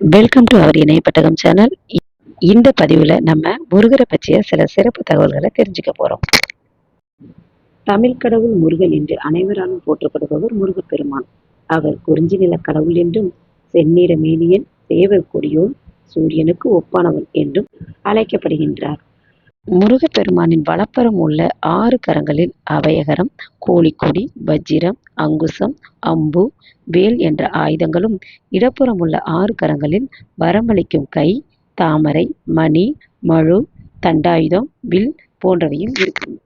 Welcome to our இணையப்பட்டகம் channel இந்த பதிவில் நம்ம முருகரை பற்றிய சில சிறப்பு தகவல்களை தெரிஞ்சுக்க போகிறோம் தமிழ் கடவுள் முருகன் என்று அனைவராலும் போற்றப்படுபவர் முருகப்பெருமான் அவர் குறிஞ்சி நில கடவுள் என்றும் செந்நிற மேனியன் சேவர் கொடியோன் சூரியனுக்கு ஒப்பானவன் என்றும் அழைக்கப்படுகின்றார். முருகப்பெருமானின் வலப்புறம் உள்ள ஆறு கரங்களில் அபயகரம் கோழிக்கொடி வஜ்ரம் அங்குசம் அம்பு வேல் என்ற ஆயுதங்களும் இடப்புறம் உள்ள ஆறு கரங்களில் வரமளிக்கும் கை தாமரை மணி மழு தண்டாயுதம் வில் போன்றவையும் இருக்கும்.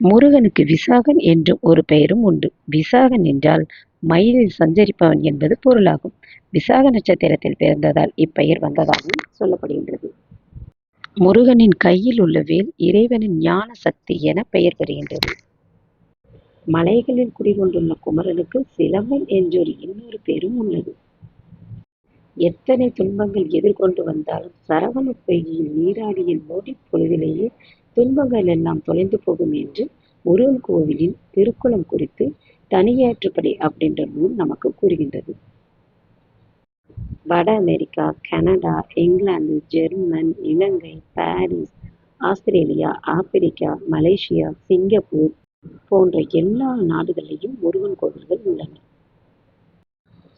முருகனுக்கு விசாகன் என்றும் ஒரு பெயரும் உண்டு. விசாகன் என்றால் மயிலில் சஞ்சரிப்பவன் என்பது பொருளாகும். விசாக நட்சத்திரத்தில் பிறந்ததால் இப்பெயர் வந்ததாகவும் சொல்லப்படுகின்றது. முருகனின் கையில் உள்ள வேல் இறைவனின் ஞான சக்தி என பெயர் பெறுகின்றது. மலைகளில் குடிகொண்டுள்ள குமரனுக்கு சிலம்பன் என்றொரு இன்னொரு பேரும் உள்ளது. எத்தனை துன்பங்கள் எதிர்கொண்டு வந்தாலும் சரவண பொய்கையில் நீராடிய மோடி பொழுதிலேயே துன்பங்கள் எல்லாம் தொலைந்து போகும் என்று முருகன் கோவிலின் திருக்குளம் குறித்து தனியேற்றுப்படி அப்படின்ற நூல் நமக்கு கூறுகின்றது. வட America Canada England German Ilangai Paris Australia Africa Malaysia Singapore போன்ற எல்லா நாடுகளிலும் முருகன் கோவில்கள் உள்ளன.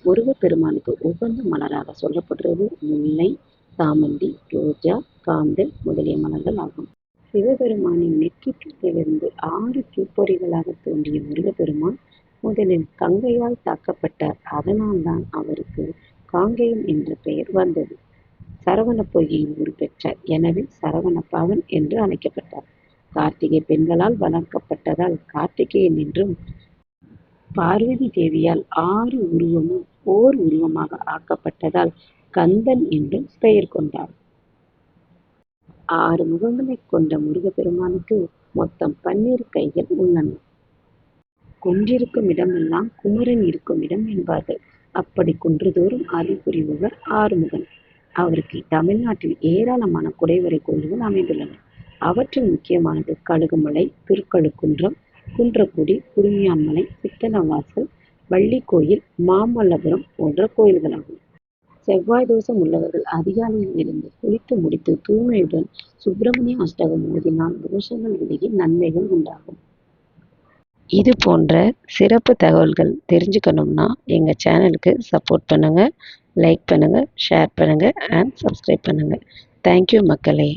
முருகப்பெருமானுக்கு உகந்த மலராக சொல்லப்படுறது முல்லை சாமந்தி ரோஜா காந்தல் முதலிய மலர்கள் ஆகும். சிவபெருமானின் நெற்றிக்கண்ணிலிருந்து ஆறு தீப்பொறிகளாக தோன்றிய முருகப்பெருமான் முதலில் கங்கையால் தாக்கப்பட்டார். அதனால்தான் அவருக்கு காங்கேயம் என்ற பெயர் வந்தது. சரவண பொய்கையில் உருப்பெற்றார் எனவே சரவணப்பாவன் என்று அழைக்கப்பட்டார். கார்த்திகை பெண்களால் வளர்க்கப்பட்டதால் கார்த்திகேயன் என்றும் பார்வதி தேவியால் ஆறு உருவமும் ஓர் உருவமாக ஆக்கப்பட்டதால் கந்தன் என்றும் பெயர் கொண்டார். ஆறு முகங்களை கொண்ட முருகப்பெருமானுக்கு மொத்தம் பன்னிரு கைகள் உள்ளன. கொன்றிருக்கும் இடமெல்லாம் குமரன் இருக்கும் இடம் என்பார்கள். அப்படி குன்றுதோறும் அருள் புரிபவர் ஆறுமுகன். அவருக்கு தமிழ்நாட்டில் ஏராளமான குடைவரை கோயில்கள் அமைந்துள்ளன. அவற்றில் முக்கியமானது கழுகுமலை திருக்கழுக்குன்றம் குன்றக்குடி குடுமியான்மலை சித்தனவாசல் வள்ளிக்கோயில் மாமல்லபுரம் போன்ற கோயில்களாகும். செவ்வாய் தோஷம் உள்ளவர்கள் அதிகாலையில் இருந்து குளித்து முடித்து தூய்மையுடன் சுப்பிரமணிய அஷ்டகம் ஓதினால் தோஷங்கள் விலகி நன்மைகள் உண்டாகும். இது போன்ற சிறப்பு தகவல்கள் தெரிஞ்சுக்கணும்னா எங்கள் சேனலுக்கு சப்போர்ட் பண்ணுங்கள் லைக் பண்ணுங்கள் ஷேர் பண்ணுங்கள் அண்ட் சப்ஸ்கிரைப் பண்ணுங்கள் தேங்க்யூ மக்களே.